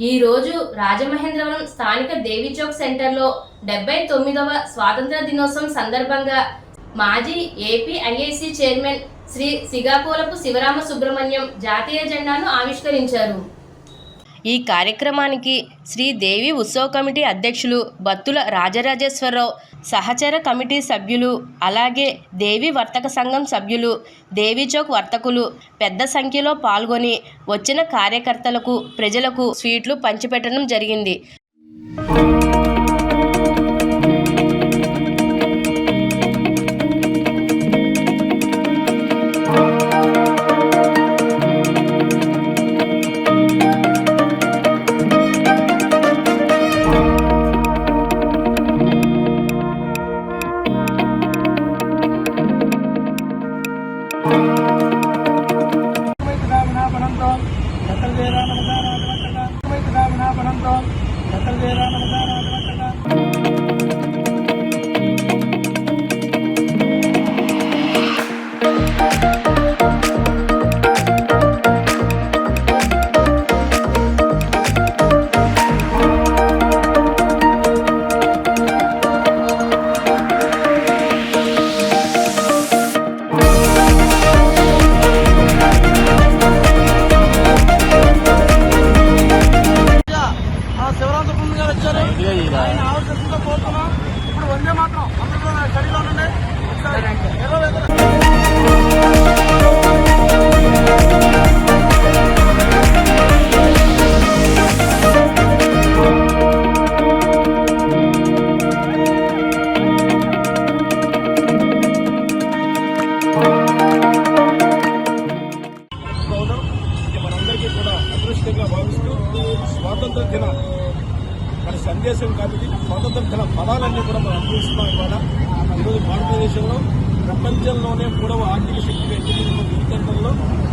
ఈ రోజు రాజమహేంద్రవరం స్థానిక దేవి చౌక్ సెంటర్లో డెబ్బై తొమ్మిదవ స్వాతంత్ర దినోత్సవం సందర్భంగా మాజీ AP IIC chairman Shri Sigapolapu Sivarama Subrahmanyam జాతీయ జెండాను ఆవిష్కరించారు. ఈ కార్యక్రమానికి శ్రీదేవి ఉత్సవ కమిటీ అధ్యక్షులు బత్తుల రాజరాజేశ్వరరావు సహచర కమిటీ సభ్యులు అలాగే దేవి వర్తక సంఘం సభ్యులు దేవి చౌక్ వర్తకులు పెద్ద సంఖ్యలో పాల్గొని వచ్చిన కార్యకర్తలకు ప్రజలకు స్వీట్లు పంచిపెట్టడం జరిగింది. వైద్యనాభనంతో సకల వేదానమదానాథవంతగా వైద్యనాభనంతో సకల వేదానమదానాథవంతగా ఆ శివరాం సుబ్రహ్మణ్యం గారు వచ్చారు. ఆయన ఆవిష్కరించుకుంటూ పోతున్నాం. ఇప్పుడు వందే మాత్రం. అందరూ కూడా స్టడీలో స్వాతంత్ర దిన మన సందేశం కాబట్టి స్వాతంత్ర దిన పదాలన్నీ కూడా మనం అనుభవిస్తున్నాం ఇవాళ. ఈరోజు భారతదేశంలో ప్రపంచంలోనే మూడవ ఆర్థిక శక్తిగా ఎదుర్కొన్న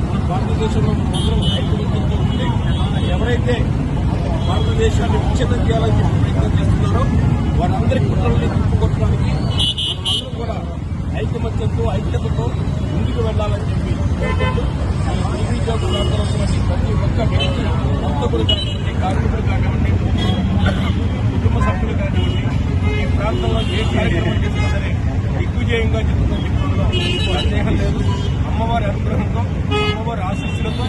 మన భారతదేశంలో మొదలు ఐక్యమత్యంతో ఉంది ఎవరైతే భారతదేశాన్ని విచ్ఛిన్నం చేయాలని ప్రయత్నం చేస్తున్నారో వారందరి కుట్రల్ని తిప్పుకొట్టడానికి మనమందరం కూడా ఐకమత్యంతో ఐక్యతతో ముందుకు వెళ్ళాలని చెప్పి కోరుకుంటూ ఈ ప్రతి ఒక్క వ్యక్తి కానివ్వండి కార్మికులు కానివ్వండి కుటుంబ సభ్యులు కానివ్వండి ఈ ప్రాంతంలో ఏ కార్యక్రమం చేసినా సరే దిగ్విజయంగా జరుగుతుందని చెప్పడంలో సందేహం లేదు అమ్మవారి అనుగ్రహంతో అమ్మవారి ఆశీస్సులతో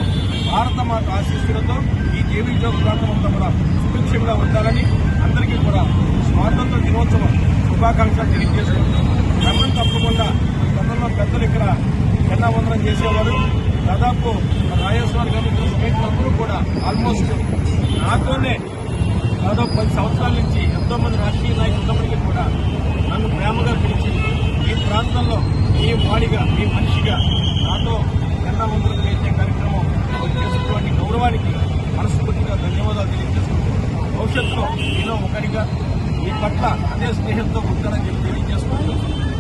భారత మాత ఆశీస్సులతో ఈ దేవీ ప్రాంతం అంతా కూడా సుభిక్షంగా ఉండాలని అందరికీ కూడా స్వాతంత్ర దినోత్సవ శుభాకాంక్షలు తెలియజేసుకుంటున్నాం క్రమం తప్పకుండా గతంలో పెద్దలు ఇక్కడ జెండావందనం చేసేవారు దాదాపు రాజస్థాన్ గవర్నమెంట్ స్టేట్ అందరూ కూడా ఆల్మోస్ట్ నాతోనే దాదాపు పది సంవత్సరాల నుంచి ఎంతో మంది రాజకీయ నాయకులు ఉన్నప్పటికీ కూడా నన్ను ప్రేమగా పిలిచి ఈ ప్రాంతంలో ఈ వాడిగా ఈ మనిషిగా నాతో జెండావందనం చేసే కార్యక్రమం చేసినటువంటి గౌరవానికి మనస్ఫూర్తిగా ధన్యవాదాలు తెలియజేసుకుంటూ భవిష్యత్తులో నేను ఒకరిగా మీ పట్ల అదే స్నేహంతో ఉంటానని చెప్పి తెలియజేసుకుంటూ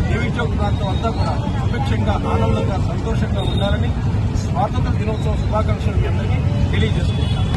దేవీచౌక్ ప్రాంతం అంతా కూడా సుభిక్షంగా ఆనందంగా సంతోషంగా ఉండాలని స్వాతంత్ర దినోత్సవ శుభాకాంక్షలు మీ అందరికీ తెలియజేసుకుంటాను